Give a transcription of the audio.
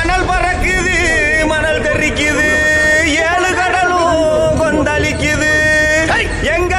அனல் பறக்குது மணல் தெரிக்குது ஏழு கடலும் கொந்தளிக்குது. எங்க